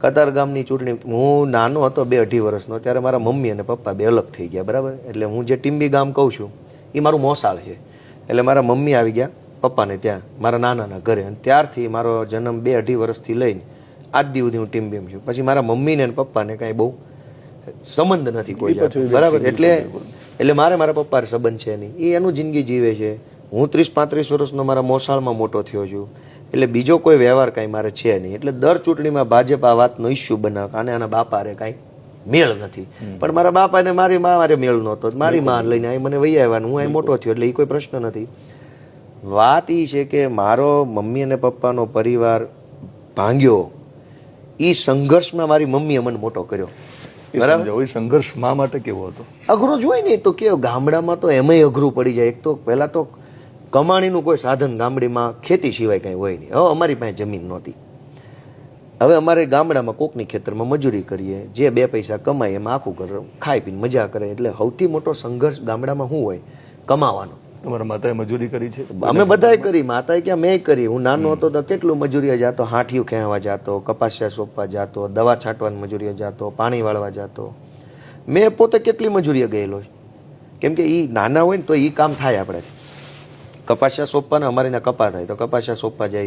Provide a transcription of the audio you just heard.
કતાર ગામની ચૂંટણી હું નાનો હતો બે અઢી વર્ષનો ત્યારે મારા મમ્મી અને પપ્પા બે અલગ થઈ ગયા બરાબર? એટલે હું જે ટીમ્બી ગામ કહું છું એ મારું મોસાળ છે. એટલે મારા મમ્મી આવી ગયા પપ્પાને ત્યાં મારા નાનાના ઘરે. અને ત્યારથી મારો જન્મ બે અઢી વર્ષથી લઈને આજ દી સુધી હું ટીમ્બીમ છું. પછી મારા મમ્મીને અને પપ્પાને કાંઈ બહુ સંબંધ નથી કોઈ. બરાબર? એટલે એટલે મારે મારા પપ્પા સંબંધ છે નહીં. એ એનું જિંદગી જીવે છે. હું ત્રીસ પાંત્રીસ વર્ષનો મારા મોસાળમાં મોટો થયો છું. એટલે બીજો કોઈ વ્યવહાર કાંઈ મારે છે નહીં. એટલે દર ચૂંટણીમાં ભાજપ આ વાતનો ઇસ્યુ બનાવે. અને આના બાપારે કાંઈ મેળ નથી. પણ મારા બાપાને મારી મા મારે મેળ નહોતો. મારી માં લઈને અહીં મને વહી આવ્યા હું અહીં મોટો થયો એટલે એ કોઈ પ્રશ્ન નથી. વાત એ છે કે મારો મમ્મી અને પપ્પાનો પરિવાર ભાંગ્યો. એ સંઘર્ષમાં મારી મમ્મીએ મને મોટો કર્યો. બરાબર? સંઘર્ષ મા માટે કેવો હતો? અઘરો જ હોય ને. તો કેવો ગામડામાં તો એમાંય અઘરું પડી જાય. એક તો પહેલા તો કમાણીનું કોઈ સાધન ગામડીમાં ખેતી સિવાય કાંઈ હોય નહીં. હવે અમારી પાસે જમીન નહોતી. હવે અમારે ગામડામાં કોકની ખેતરમાં મજૂરી કરીએ જે બે પૈસા કમાય એમાં આખું ઘર ખાઈ પીને મજા કરે. એટલે સૌથી મોટો સંઘર્ષ ગામડામાં શું હોય? કમાવાનો. તમારા માતાએ મજૂરી કરી છે? અમે બધાએ કરી માતાએ ક્યાં? મેં કરી. હું નાનો હતો તો કેટલું મજૂરીએ જાતો? હાંઠિયું ખેંચવા જાતો કપાસિયા સોંપવા જાતો દવા છાંટવાની મજૂરીએ જાતો પાણી વાળવા જાતો. મેં પોતે કેટલી મજૂરીએ ગયેલો કેમ કે એ નાના હોય ને તો એ કામ થાય આપણે કપાસિયા સોંપવાના અમારીના કપા થાય તો કપાસિયા સોંપવા જાય.